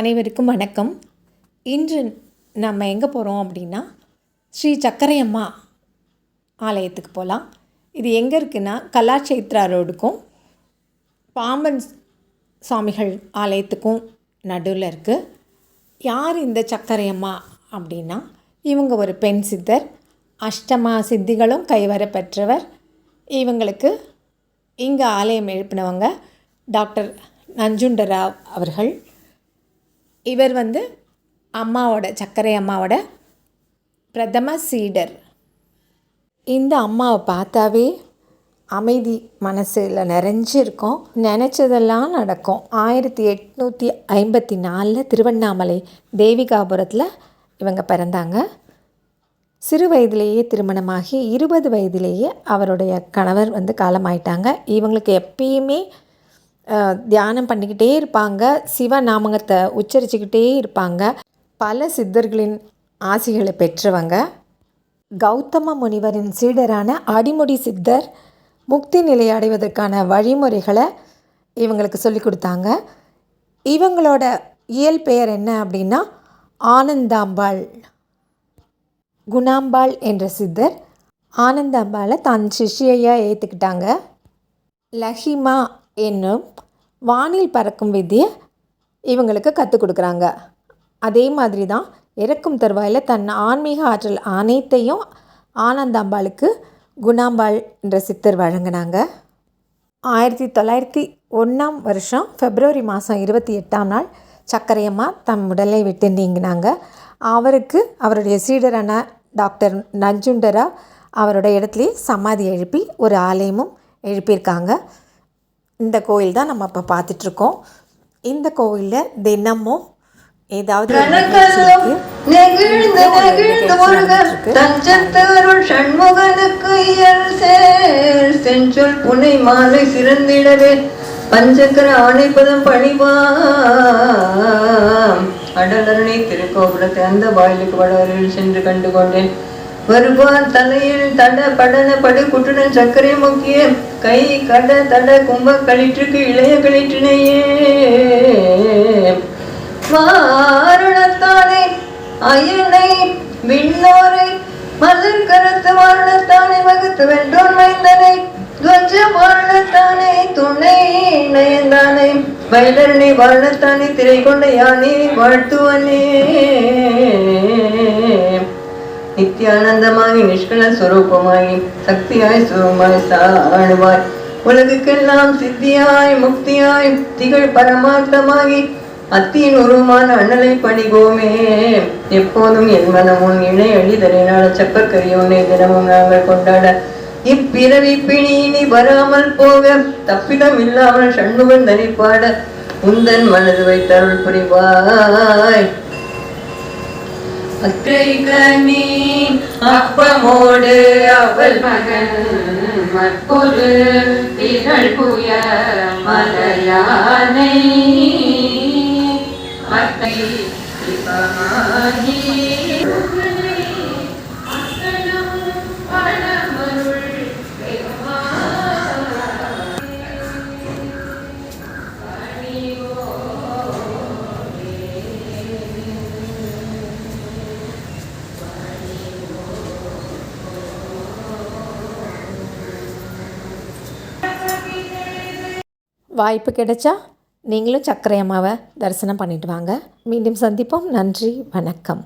அனைவருக்கும் வணக்கம். இன்று நம்ம எங்கே போகிறோம் அப்படின்னா ஸ்ரீ சக்கரையம்மா ஆலயத்துக்கு போகலாம் இது எங்கே இருக்குன்னா கலாச்சேத்ரா ரோடுக்கும் பாம்பன் சுவாமிகள் ஆலயத்துக்கும் நடுவில் இருக்குது யார் இந்த சக்கரையம்மா அப்படின்னா இவங்க ஒரு பெண் சித்தர் அஷ்டமா சித்திகளும் கைவர பெற்றவர். இவங்களுக்கு இங்கே ஆலயம் எழுப்பினவங்க டாக்டர் நஞ்சுண்டராவ் அவர்கள். இவர் வந்து அம்மாவோட சர்க்கரை அம்மாவோட பிரதம சீடர். இந்த அம்மாவை பார்த்தாவே அமைதி மனசில் நிறைஞ்சிருக்கும். நினச்சதெல்லாம் நடக்கும். ஆயிரத்தி எட்நூற்றி ஐம்பத்தி நாலில் திருவண்ணாமலை தேவிகாபுரத்தில் இவங்க பிறந்தாங்க. சிறு வயதிலேயே திருமணமாகி இருபது வயதிலேயே அவருடைய கணவர் வந்து காலமாயிட்டாங்க. இவங்களுக்கு எப்பயுமே தியானம் பண்ணிக்கிட்டே இருப்பாங்க. சிவநாமகத்தை உச்சரிச்சுக்கிட்டே இருப்பாங்க. பல சித்தர்களின் ஆசிகளை பெற்றவங்க. கௌதம முனிவரின் சீடரான அடிமுடி சித்தர் முக்தி நிலை அடைவதற்கான வழிமுறைகளை இவங்களுக்கு சொல்லி கொடுத்தாங்க. இவங்களோட இயல் பெயர் என்ன அப்படின்னா ஆனந்தாம்பாள். குணாம்பாள் என்ற சித்தர் ஆனந்தாம்பாளை தன் சிஷ்யையாக ஏற்றுக்கிட்டாங்க லஹிமா என்னும் வானில் பறக்கும் வித்தியை இவங்களுக்கு கற்றுக் கொடுக்குறாங்க. அதே மாதிரி தான் இறக்கும் தருவாயில் தன் ஆன்மீக ஆற்றல் அனைத்தையும் ஆனந்தாம்பாளுக்கு குணாம்பாள் என்ற சித்தர் வழங்கினாங்க. ஆயிரத்தி தொள்ளாயிரத்தி ஒன்றாம் வருஷம் பிப்ரவரி மாதம் இருபத்தி எட்டாம் நாள் சக்கரையம்மா தம் உடலை விட்டு நீங்கினாங்க. அவருக்கு அவருடைய சீடரான டாக்டர் நஞ்சுண்டரா அவரோட இடத்துலையே சமாதி எழுப்பி ஒரு ஆலயமும் எழுப்பியிருக்காங்க. இந்த கோயில் தான் நம்ம இப்போ பார்த்துட்ருக்கோம். இந்த கோவிலில் தினமும் ஏதாவது செஞ்சொல் புனை மாலை சிறந்திடவே பஞ்சக்கர ஆணைப்பதம் பணிவாம். அடலரணை திருக்கோபுரத்தை அந்த வாயிலுக்கு வடவரில் சென்று கண்டு கொண்டேன் வருவார் தலையில் தட படன படு குட்டுடன் சர்க்கரை முக்கிய கை கட தட கும்ப கழிற்றுக்கு இளைய கழிற்றினையே. வாரணத்தானே அயனை விண்ணோரை மலர் கருத்து வாரணத்தானே வகுத்து வென்றோன் மைந்தனை. துவஜ வாரணத்தானே துணை நயந்தானே. வயலரணி வாரணத்தானே திரை கொண்ட யானே வாழ்த்துவனே. நித்தியானந்தமாகி நிஷ்கல சுரூபமாகி சக்தியாய் சுரூபமாய் சாணுவாய் உலகுக்கெல்லாம் சித்தியாய் முக்தியாய் திகழ் பரமார்த்தமாகி அத்தியின் உருவமான அண்ணலை பணிகோமே. எப்போதும் என் மனம் உன் இணை அழிதலினால செப்பக்கரிய தினமும் நாங்கள் கொண்டாட. இப்பிறவி பிணியினி வராமல் போக தப்பிடம் இல்லாமல் சண்முகன் தனிப்பாட. உந்தன் மனது வைத்தருள் புரிவாய். அத்தை கனி அப்பமோடு அவள் மகன் மற்பொரு திகழ் புய மலையானை. அத்தை சிவமாகி வாய்ப்பு கிடைச்சா நீங்களும் சக்கரை அம்மாவை தரிசனம் பண்ணிட்டு வாங்க. மீண்டும் சந்திப்போம். நன்றி. வணக்கம்.